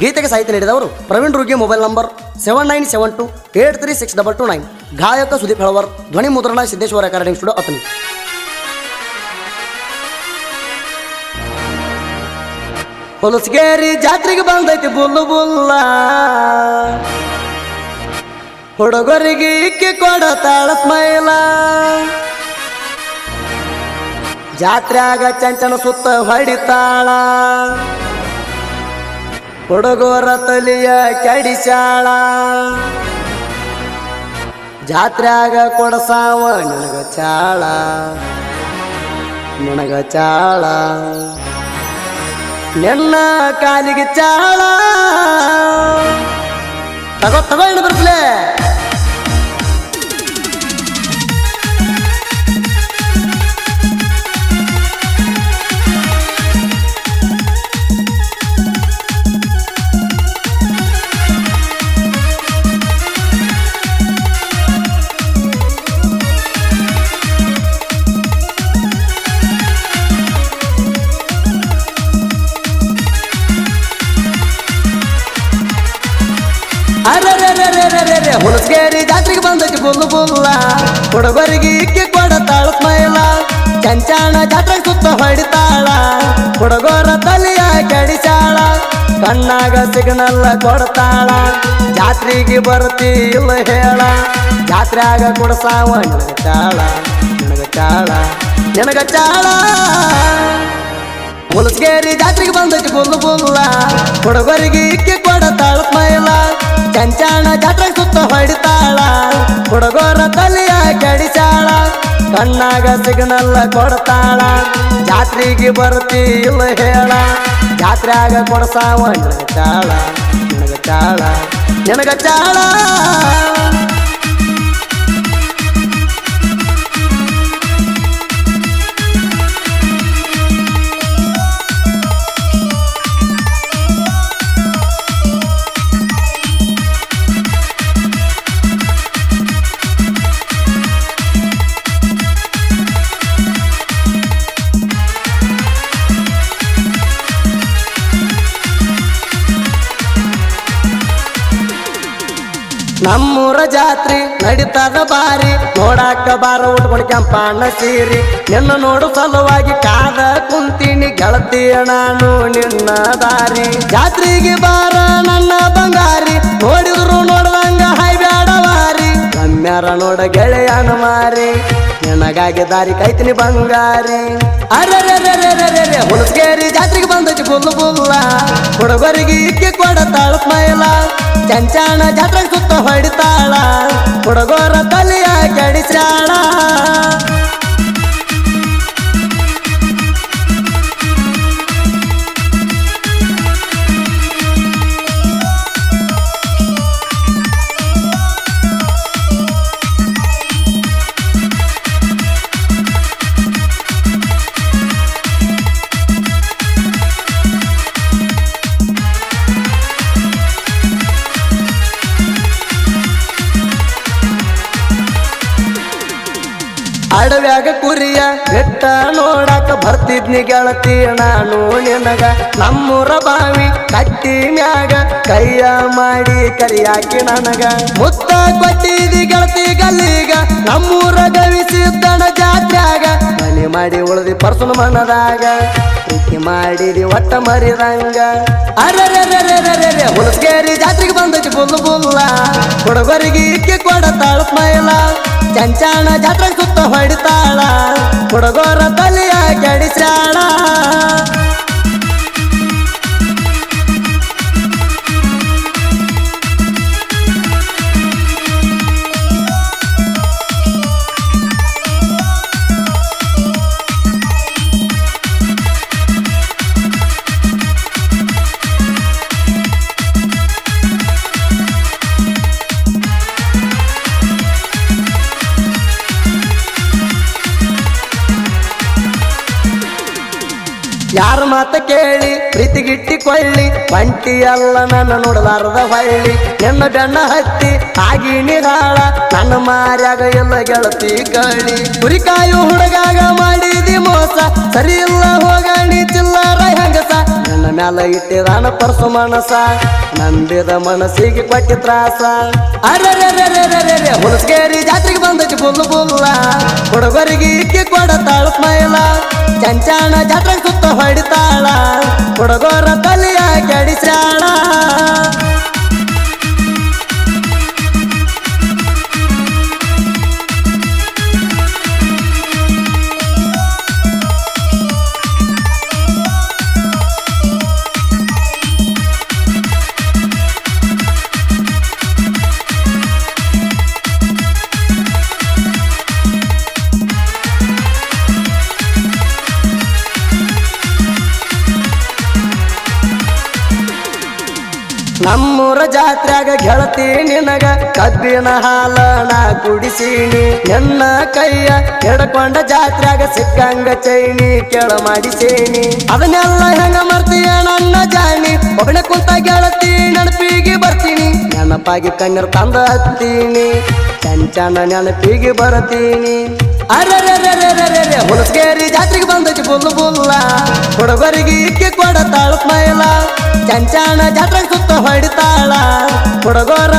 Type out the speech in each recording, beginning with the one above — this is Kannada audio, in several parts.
ಗೀತೆಗೆ ಸಾಹಿತ್ಯ ನೀಡಿದವರು Praveen Rugi mobile number seven nine seven two eight three six double two nine. ಗಾಯಕ ಸುದೀಪ್ ಹೆಳವರ್, ಧ್ವನಿ ಮುದ್ರಣ ಸಿದ್ದೇಶ್ವರ ಅಕಾಡೆಮಿ ಸ್ಟುಡಿಯೋ ಅತನಿ ಹೊಲಸ್ಗೇರಿ ಜಾತ್ರೆಗೆ ಬಂದೈತಿ ಬುಲ್ಲು ಬುಲ್ಲ. ಹುಡುಗರಿಗೆ ಇಕ್ಕಿ ಕೊಡ ತಾಳ ಸ್ಮೈಲ ಜಾತ್ರ್ಯಾಗ ಚಂಚನ ಸುತ್ತ ಹೊಡಿತಾಳ ಹುಡುಗರ ತಲಿಯ ಕೆಡಿಸಾಳ ಜಾತ್ರ್ಯಾಗ ಕೊಡಸಾವ ನನಗ ಚಾಳ ನನಗ ಚಾಳ ನೆನ್ನ ಕಾಲಿಗೆ ಚಾಳ. ತಗೋ ತಗೋ ಬರ್ಸ್ಲೆ. ಅರೆ ಹುಣಸ್ಗೇರಿ ಜಾತ್ರೆಗೆ ಬಂದೈತಿ ಬುಲ್ಲು ಬುಲ್ಲ. ಹುಡುಗರಿಗೆ ಇಕ್ಕಿ ಕೊಡ ತಾಳ ಸ್ಮೈಲ ಚಂಚಾಣ ಜಾತ್ರೆ ಸುತ್ತ ಹೊಡಿತಾಳ. ಹುಡುಗರ ತಲೆಯ ಕೆಡಿಸಾಳ. ಕಣ್ಣಾಗ ಸಿಗ್ನಲ್ಲ ಕೊಡ್ತಾಳ. ಜಾತ್ರೆಗೆ ಬರ್ತಿ ಇಲ್ಲ ಹೇಳ. ಜಾತ್ರ್ಯಾಗ ಕೊಡಸಾವ ನಿನಗ ಚಾಳ ನಿನಗ ಚಾಳ ನಿನಗ ಚಾಳ. ಹುಲಸ್ಗೇರಿ ಜಾತ್ರೆಗೆ ಬಂದೈತಿ ಬುಲ್ಲು ಬುಲ್ಲ ಹುಡುಗರಿಗೆ ಇಕ್ಕಿ ಕೊಡ ತಾಳ ಮೈಲ ಚಂಚಾಣ ಜಾತ್ರೆ ಸುತ್ತ ಹೊಡಿತಾಳ. ಹುಡುಗರ ತಲೆಯ ಕೆಡಿಸಾಳ ಕಣ್ಣಾಗ ಸಿಗ್ನಲ್ಲ ಕೊಡ್ತಾಳ. ಜಾತ್ರೆಗೆ ಬರ್ತಿ ಇಲ್ಲ ಹೇಳ. ಆಗ ಕೊಡಸಾವ ನಿನಗ ಚಾಳ. ನಿನಗ ಚಾಳ. ನಿನಗ ಚಾಳ. ನಮ್ಮೂರ ಜಾತ್ರಿ ನಡೀತದ ಬಾರಿ. ನೋಡಾಕ ಬಾರ ಉಟ್ಕೊಂಡು ಕೆಂಪಣ್ಣ ಸೀರಿ. ನಿನ್ನ ನೋಡು ಸಲುವಾಗಿ ಕಾದ ಕುಂತೀನಿ ಗೆಳತಿಯ ನಾನು ನಿನ್ನ ದಾರಿ. ಜಾತ್ರೆಗೆ ಬಾರ ನನ್ನ ಬಂಗಾರಿ. ನೋಡಿದ್ರು ನೋಡ್ದಂಗ ಹೈ ಬ್ಯಾಡವಾರಿ ಕಮ್ಯಾರ ನೋಡ ಗೆಳೆಯನ ಮಾರಿ. ನಿನಗಾಗಿ ದಾರಿ ಕೈತಿನಿ ಬಂಗಾರಿ. ಅರೆ ಹುಲಸ್ಕೇರಿ ಜಾತ್ರೆಗೆ ಬಂದೈತಿ ಬುಲ್ಲು ಬುಲ್ಲ. ಹುಡುಗರಿಗೆ ಇಕ್ಕಿ ಕೊಡ ತಾಳ ಸ್ಮೈಲ ಚಂಚಾಣ ಜಾತ್ರೆ ಸುತ್ತ ಹೊಡಿತಾಳ. ಹುಡುಗೋರ ತಲೆಯ ಕೆಡಿಸಾಳ ಅಡವ್ಯಾಗ ಕುರಿಯ ಬೆಟ್ಟ ನೋಡಾಕ ಬರ್ತಿದ್ನಿ ಗೆಳತಿ ನಾನು ನಿನಗ ನಮ್ಮೂರ ಬಾವಿ ಕಟ್ಟಿ ಮ್ಯಾಗ ಕೈಯ ಮಾಡಿ ಕರಿಯಾಕಿ ನನಗ. ಮುತ್ತ ಕೊಟ್ಟಿದಿ ಗೆಳತಿ ಗಲ್ಲಿಗ, ನಮ್ಮೂರ ಗವಿಸಿದ್ದಣ ಜಾತ್ರ್ಯಾಗ ಮನೆ ಮಾಡಿ ಉಳದಿ ಪರ್ಸನ್ ಮನದಾಗ, ಪ್ರೀತಿ ಮಾಡಿದಿ ಒಟ್ಟ ಮರಿದಂಗ. ಅರೆ ಹುಲಸ್ಗೇರಿ ಜಾತ್ರೆಗೆ ಬಂದೈತಿ ಬುಲ್ಲು ಬುಲ್ಲ. ಹುಡುಗರಿಗೆ ಇಕ್ಕಿ ಕೊಡ ತಾಳ ಸ್ಮೈಲ ಚಂಚಾಣ ಜಾತ್ರೆ ಸುತ್ತ ಹೊಡಿತಾಳ. ಹುಡುಗರ ತಲೆಯ ಕೆಡಿಸಾಳ ಯಾರ ಮಾತ ಕೇಳಿ ಪ್ರೀತಿಗಿಟ್ಟಿ ಕೊಳ್ಳಿ ಬಂಟಿ ಎಲ್ಲ ನನ್ನ ನೋಡಲಾರದ ಹೊಳ್ಳಿ. ನಿನ್ನ ಬೆನ್ನ ಹತ್ತಿ, ಆಗಿ ಹಾಳ ನನ್ನ ಮಾರ್ಯಾಗ ಎಲ್ಲ ಗೆಳತಿ ಕಳಿ ಕುರಿಕಾಯು ಹುಡುಗಾಗ ಮಾಡಿದಿ ಮೋಸ, ಸರಿ ಇಲ್ಲ ಹೋಗಣಿ ಚಿಲ್ಲರ ಹೆಂಗಸ. ನನ್ನ ಮ್ಯಾಲ ಇಟ್ಟಿದಾನ ಪರ್ಸು ಮನಸ, ನಂಬಿದ ಮನಸ್ಸಿಗೆ ಕೊಟ್ಟಿ ತ್ರಾಸ. ಅರೆ ಹುಲಸ್ಕೇರಿ ಜಾತ್ರೆಗೆ ಬಂದೈತಿ ಬುಲ್ಲು ಬುಲ್ಲ. ಹುಡುಗರಿಗೆ ಇಕ್ಕಿ ಕೊಡತಾಳ ಸ್ಮೈಲ. ಚಂಚಾಣ ಜಾತ್ರೆ ಸುತ್ತ ಹೊಡಿತಾಳ. ಹುಡುಗರ ತಲೆಯ ನಮ್ಮೂರ ಜಾತ್ರ್ಯಾಗ ಗೆಳತಿ ನಿನಗ, ಕಬ್ಬಿನ ಹಾಲ ನಾ ಕುಡಿಸೀನಿ. ಎನ್ನ ಕೈಯ ಕೆಡಕೊಂಡ ಜಾತ್ರ್ಯಾಗ ಸಿಕ್ಕಂಗ ಚೈನಿ ಕೆಳ ಮಾಡಿಸೀನಿ. ಅದನ್ನೆಲ್ಲ ಹೆಂಗ ಮರ್ತೀಯ ನನ್ನ ಜಾಣಿ ಒಬ್ಬನೇ ಕುಂತ ಗೆಳತಿ ನೆನಪಿಗೆ ಬರ್ತೀನಿ. ನೆನಪಾಗಿ ಕಣ್ಣರು ತಂದ ಹತ್ತೀನಿ. ಚಂಚನ ನೆನಪಿಗೆ ಬರ್ತೀನಿ. ಅರರರರರರರೆ ಹುಲಸ್ಗೇರಿ ಜಾತ್ರೆಗೆ ಬಂದೈತಿ ಬುಲ್ಲು ಬುಲ್ಲ. ಹುಡುಗರಿಗೆ ಇಕ್ಕಿ ಕೊಡತಾಳ ಮೈಲ. ಚಂಚಾಣ ಜಾತ್ರೆಗೆ ಸುತ್ತ ಹೊಡಿತಾಳ ಹುಡುಗರ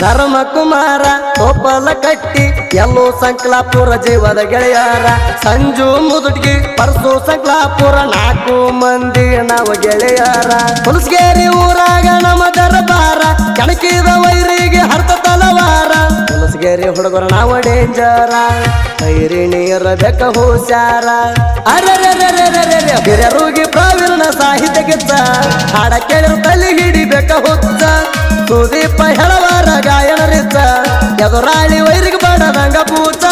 ಧರ್ಮ ಕುಮಾರ ಒಪ್ಪಲ ಕಟ್ಟಿ, ಎಲ್ಲೋ ಸಂಕ್ಲಾಪುರ ಜೀವದ ಗೆಳೆಯಾರ. ಸಂಜು ಮುದುಡ್ಗಿ, ಪರ್ಸು ಸಂಕ್ಲಾಪುರ, ನಾಲ್ಕು ಮಂದಿ ನಾವು ಗೆಳೆಯಾರ. ಹುಲಸ್ಗೇರಿ ಊರಾಗ ನಮ್ಮ ದರಬಾರ, ಕಣಕಿದ ವೈರಿಗೆ ಹರ್ತ ತಲವಾರ. ಹುಲಸ್ಗೇರಿ ಹುಡುಗರು ನಾವು ಡೇಂಜರ ನೀರ ಬೆಕ್ಕ ಹುಷಾರ ಅರೆ ಹಿರಿಯರುಗಿ ಸಾಹಿತ್ಯ ಗಿಚ್ಚ. ಹಾಡ ಕೇಳಿರು ತಲೆ ಹಿಡಿಬೇಕ ಹುಚ್ಚ. ಸುದೀಪ ಹೆಳವಾರ ಗಾಯನ ರಿಚ್ಚ ಎದುರಾಳಿ ವೈರಿಗೆ ಬಡದಂಗ ಪೂಚ